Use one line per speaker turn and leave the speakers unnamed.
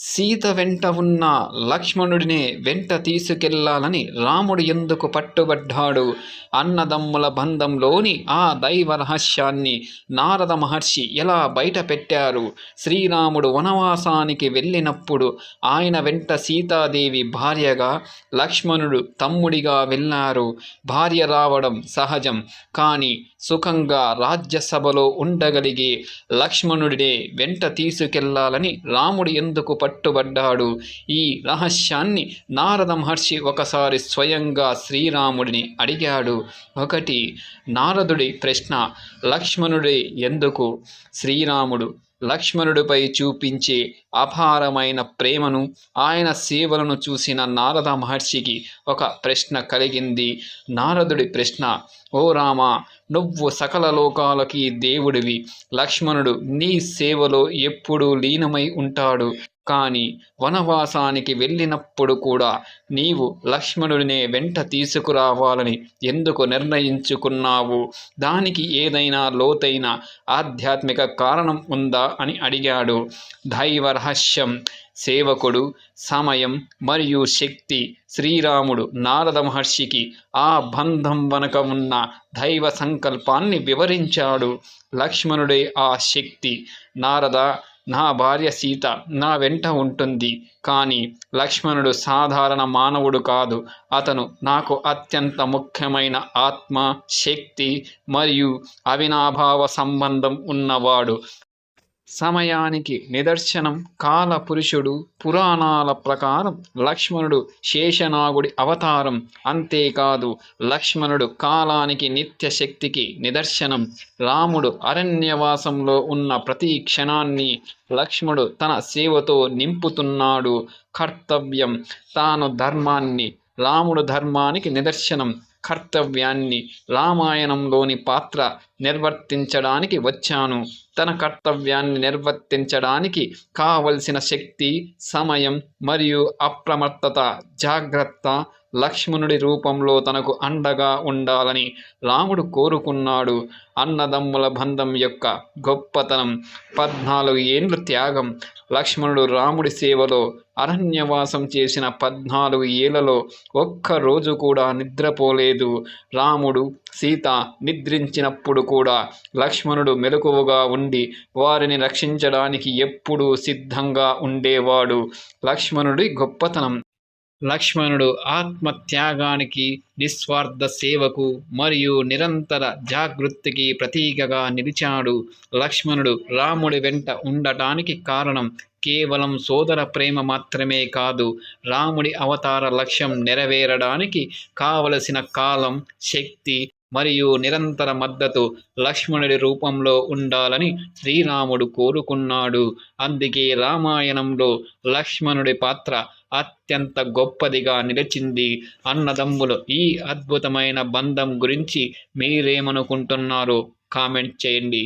సీత వెంట ఉన్న లక్ష్మణుడినే వెంట తీసుకెళ్ళాలని రాముడు ఎందుకు పట్టుబడ్డాడు? అన్నదమ్ముల బంధంలోని ఆ దైవ రహస్యాన్ని నారద మహర్షి ఎలా బయట పెట్టారు శ్రీరాముడు వనవాసానికి వెళ్ళినప్పుడు ఆయన వెంట సీతాదేవి భార్యగా లక్ష్మణుడు తమ్ముడిగా వెళ్ళారు. భార్య రావడం సహజం కానీ సుఖంగా రాజ్యసభలో ఉండగలిగే లక్ష్మణుడినే వెంట తీసుకెళ్ళాలని రాముడు ఎందుకు పట్టుబడ్డాడు. ఈ రహస్యాన్ని నారద మహర్షి ఒకసారి స్వయంగా శ్రీరాముడిని అడిగాడు. ఒకటి నారదుడి ప్రశ్న లక్ష్మణుడి ఎందుకు? శ్రీరాముడు లక్ష్మణుడిపై చూపించే అపారమైన ప్రేమను ఆయన సేవలను చూసిన నారద మహర్షికి ఒక ప్రశ్న కలిగింది. నారదుడి ప్రశ్న ఓ రామ నువ్వు సకల లోకాలకి దేవుడివి. లక్ష్మణుడు నీ సేవలో ఎప్పుడూ లీనమై ఉంటాడు. కానీ వనవాసానికి వెళ్ళినప్పుడు కూడా నీవు లక్ష్మణుడినే వెంట తీసుకురావాలని ఎందుకు నిర్ణయించుకున్నావు? దానికి ఏదైనా లోతైన ఆధ్యాత్మిక కారణం ఉందా? అని అడిగాడు. దైవ రహస్యం సేవకుడు సమయం మరియు శక్తి. శ్రీరాముడు నారద మహర్షికి ఆ బంధం వనక ఉన్న దైవ సంకల్పాన్ని వివరించాడు. లక్ష్మణుడే ఆ శక్తి. నారద నా భార్య సీత నా వెంట ఉంటుంది కానీ లక్ష్మణుడు సాధారణ మానవుడు కాదు. అతను నాకు అత్యంత ముఖ్యమైన ఆత్మ శక్తి మరియు అవినాభావ సంబంధం ఉన్నవాడు. సమయానికి నిదర్శనం కాల పురుషుడు పురాణాల ప్రకారం లక్ష్మణుడు శేషనాగుడి అవతారం. అంతేకాదు లక్ష్మణుడు కాలానికి నిత్య శక్తికి నిదర్శనం. రాముడు అరణ్యవాసంలో ఉన్న ప్రతి క్షణాన్ని లక్ష్మణుడు తన సేవతో నింపుతున్నాడు. కర్తవ్యం తాను ధర్మాన్ని రాముడు ధర్మానికి నిదర్శనం. కర్తవ్యాన్ని రామాయణంలోని పాత్ర నిర్వర్తించడానికి వచ్చాను. తన కర్తవ్యాన్ని నిర్వర్తించడానికి కావలసిన శక్తి సమయం మరియు అప్రమత్తత జాగ్రత్త లక్ష్మణుడి రూపంలో తనకు అండగా ఉండాలని రాముడు కోరుకున్నాడు. అన్నదమ్ముల బంధం యొక్క గొప్పతనం పద్నాలుగు ఏండ్లు త్యాగం లక్ష్మణుడు రాముడి సేవలో అరణ్యవాసం చేసిన పద్నాలుగు ఏళ్ళలో ఒక్క రోజు కూడా నిద్రపోలేదు. రాముడు సీత నిద్రించినప్పుడు కూడా లక్ష్మణుడు మెలకువగా ఉండి వారిని రక్షించడానికి ఎప్పుడూ సిద్ధంగా ఉండేవాడు. లక్ష్మణుడి గొప్పతనం లక్ష్మణుడు ఆత్మత్యాగానికి నిస్వార్థ సేవకు మరియు నిరంతర జాగృతికి ప్రతీకగా నిలిచాడు. లక్ష్మణుడు రాముడి వెంట ఉండటానికి కారణం కేవలం సోదర ప్రేమ మాత్రమే కాదు. రాముడి అవతార లక్ష్యం నెరవేరడానికి కావలసిన కాలం శక్తి మరియు నిరంతర మద్దతు లక్ష్మణుడి రూపంలో ఉండాలని శ్రీరాముడు కోరుకున్నాడు. అందుకే రామాయణంలో లక్ష్మణుడి పాత్ర అత్యంత గొప్పదిగా నిలిచింది. అన్నదమ్ములు ఈ అద్భుతమైన బంధం గురించి మీరేమనుకుంటున్నారో కామెంట్ చేయండి.